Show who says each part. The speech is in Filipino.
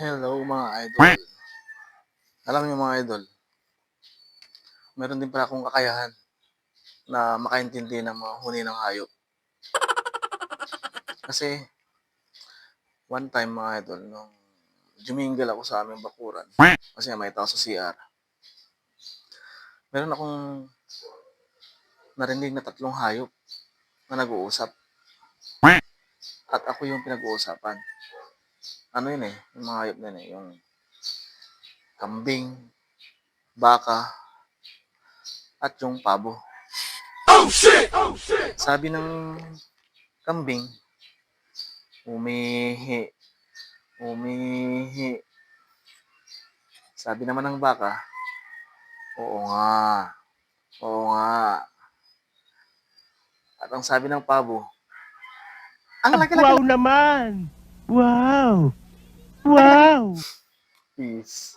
Speaker 1: Hello mga idol. Alam niyo mga idol, meron din pala akong kakayahan na makaintindi ng mga huni ng hayop. Kasi, one time mga idol, nung jumingle ako sa aming bakuran, kasi may tao sa CR, meron akong narinig na tatlong hayop na nag-uusap. At ako yung pinag-uusapan. Ano yun eh, yung mga hayop na yun eh, yung kambing, baka, at yung pabo. Sabi ng kambing, umihi, umihi. Sabi naman ng baka, oo nga, oo nga. At ang sabi ng pabo, ang laki-laki
Speaker 2: Wow naman! Wow! Wow!
Speaker 1: Peace.